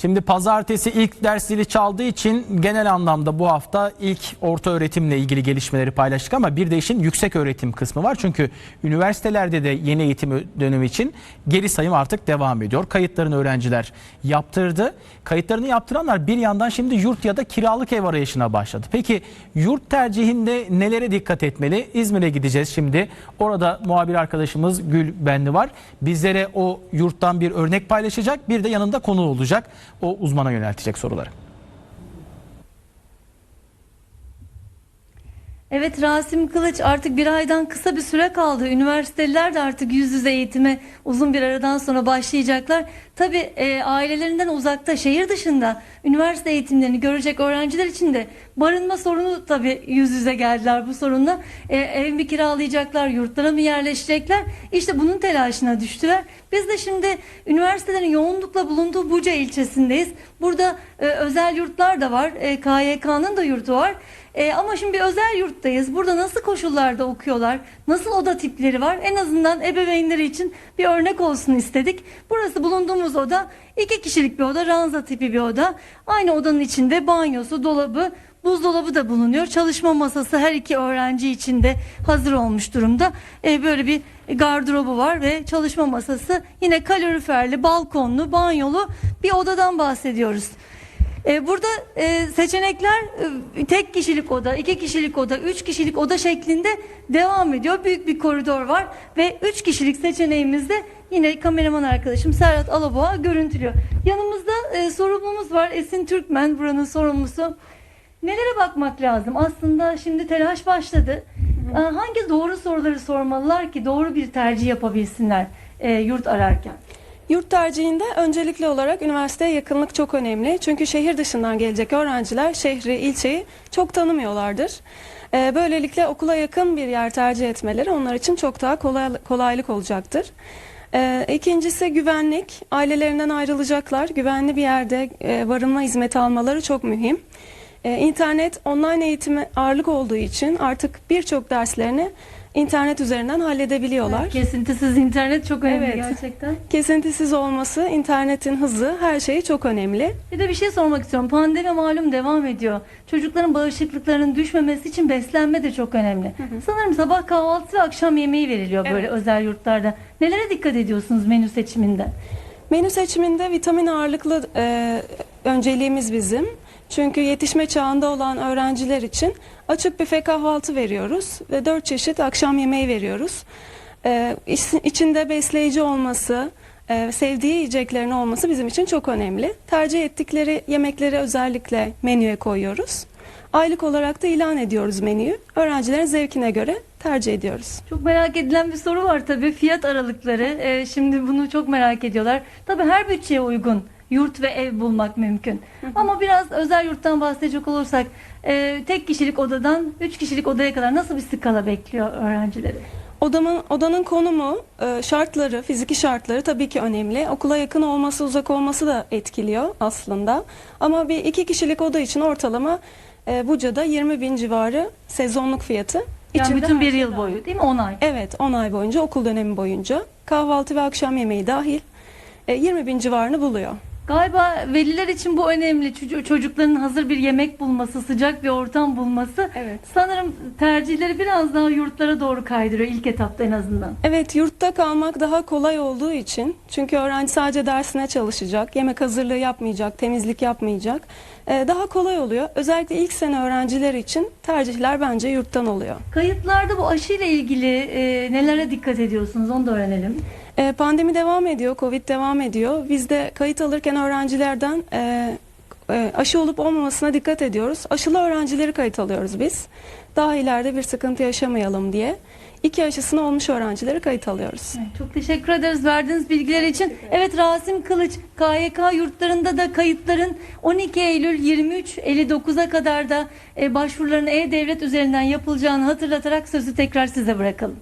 Şimdi pazartesi ilk ders zili çaldığı için genel anlamda bu hafta ilk orta öğretimle ilgili gelişmeleri paylaştık ama bir de işin yüksek öğretim kısmı var. Çünkü üniversitelerde de yeni eğitim dönemi için geri sayım artık devam ediyor. Kayıtlarını öğrenciler yaptırdı. Kayıtlarını yaptıranlar bir yandan şimdi yurt ya da kiralık ev arayışına başladı. Peki yurt tercihinde nelere dikkat etmeli? İzmir'e gideceğiz şimdi. Orada muhabir arkadaşımız Gül Benli var. Bizlere o yurttan bir örnek paylaşacak. Bir de yanında konu olacak. O uzmana yöneltecek soruları. Evet Rasim Kılıç artık bir aydan kısa bir süre kaldı. Üniversiteliler de artık yüz yüze eğitime uzun bir aradan sonra başlayacaklar. Tabi ailelerinden uzakta şehir dışında üniversite eğitimlerini görecek öğrenciler için de barınma sorunu tabi yüz yüze geldiler bu sorunla. E, ev mi kiralayacaklar, yurtlara mı yerleşecekler? İşte bunun telaşına düştüler. Biz de şimdi üniversitelerin yoğunlukla bulunduğu Buca ilçesindeyiz. Burada e, özel yurtlar da var. E, KYK'nın da yurtu var. E, ama şimdi bir özel yurttayız. Burada nasıl koşullarda okuyorlar? Nasıl oda tipleri var? En azından ebeveynleri için bir örnek olsun istedik. Burası bulunduğumuz oda iki kişilik bir oda, ranza tipi bir oda. Aynı odanın içinde banyosu, dolabı, buzdolabı da bulunuyor. Çalışma masası her iki öğrenci için de hazır olmuş durumda. E, böyle bir gardırobu var ve çalışma masası yine kaloriferli, balkonlu, banyolu bir odadan bahsediyoruz. Ee, Burada e, seçenekler e, tek kişilik oda, iki kişilik oda, üç kişilik oda şeklinde devam ediyor. Büyük bir koridor var ve üç kişilik seçeneğimizde yine kameraman arkadaşım Serhat Alaboğa görüntülüyor. Yanımızda e, sorumlumuz var Esin Türkmen buranın sorumlusu. Nelere bakmak lazım? Aslında şimdi telaş başladı. Ee, Hangi doğru soruları sormalılar ki doğru bir tercih yapabilsinler e, yurt ararken? Yurt tercihinde öncelikli olarak üniversiteye yakınlık çok önemli. Çünkü şehir dışından gelecek öğrenciler şehri, ilçeyi çok tanımıyorlardır. Ee, Böylelikle okula yakın bir yer tercih etmeleri onlar için çok daha kolay, kolaylık olacaktır. Ee, İkincisi güvenlik. Ailelerinden ayrılacaklar. Güvenli bir yerde e, barınma hizmeti almaları çok mühim. Ee, İnternet online eğitimi ağırlık olduğu için artık birçok derslerini internet üzerinden halledebiliyorlar. Kesintisiz internet çok önemli Evet. gerçekten. Kesintisiz olması, internetin hızı, her şeyi çok önemli. Bir de bir şey sormak istiyorum. Pandemi malum devam ediyor. Çocukların bağışıklıklarının düşmemesi için beslenme de çok önemli. Sanırım sabah kahvaltı ve akşam yemeği veriliyor böyle Evet. özel yurtlarda. Nelere dikkat ediyorsunuz menü seçiminde? Menü seçiminde vitamin ağırlıklı e, önceliğimiz bizim. Çünkü yetişme çağında olan öğrenciler için açık büfe kahvaltı veriyoruz ve dört çeşit akşam yemeği veriyoruz. E, iç- içinde besleyici olması, e, sevdiği yiyeceklerin olması bizim için çok önemli. Tercih ettikleri yemekleri özellikle menüye koyuyoruz. Aylık olarak da ilan ediyoruz menüyü. Öğrencilerin zevkine göre tercih ediyoruz. Çok merak edilen bir soru var tabii. Fiyat aralıkları. Ee, şimdi bunu çok merak ediyorlar. Tabii her bütçeye uygun yurt ve ev bulmak mümkün. Ama biraz özel yurttan bahsedecek olursak e, tek kişilik odadan üç kişilik odaya kadar nasıl bir skala bekliyor öğrencileri? Odamın, odanın konumu, e, şartları, fiziki şartları tabii ki önemli. Okula yakın olması, uzak olması da etkiliyor aslında. Ama bir iki kişilik oda için ortalama e, Buca'da 20 bin civarı sezonluk fiyatı. Yani İçinde bütün bir şey yıl dahil. boyu değil mi? 10 ay. Evet 10 ay boyunca okul dönemi boyunca kahvaltı ve akşam yemeği dahil e, 20 bin civarını buluyor. Galiba veliler için bu önemli. Çocu- Çocukların hazır bir yemek bulması, sıcak bir ortam bulması. Evet. Sanırım tercihleri biraz daha yurtlara doğru kaydırıyor ilk etapta en azından. Evet yurtta kalmak daha kolay olduğu için çünkü öğrenci sadece dersine çalışacak, yemek hazırlığı yapmayacak, temizlik yapmayacak. Ee, daha kolay oluyor. Özellikle ilk sene öğrenciler için tercihler bence yurttan oluyor. Kayıtlarda bu aşıyla ilgili e, nelere dikkat ediyorsunuz onu da öğrenelim. Ee, pandemi devam ediyor, Covid devam ediyor. Biz de kayıt alırken öğrencilerden e, e, aşı olup olmamasına dikkat ediyoruz. Aşılı öğrencileri kayıt alıyoruz biz. Daha ileride bir sıkıntı yaşamayalım diye. İki aşısını olmuş öğrencileri kayıt alıyoruz. Evet, Çok teşekkür ederiz verdiğiniz bilgiler için. Evet Rasim Kılıç KYK yurtlarında da kayıtların 12 Eylül 23.59'a kadar da e, başvuruların e-devlet üzerinden yapılacağını hatırlatarak sözü tekrar size bırakalım.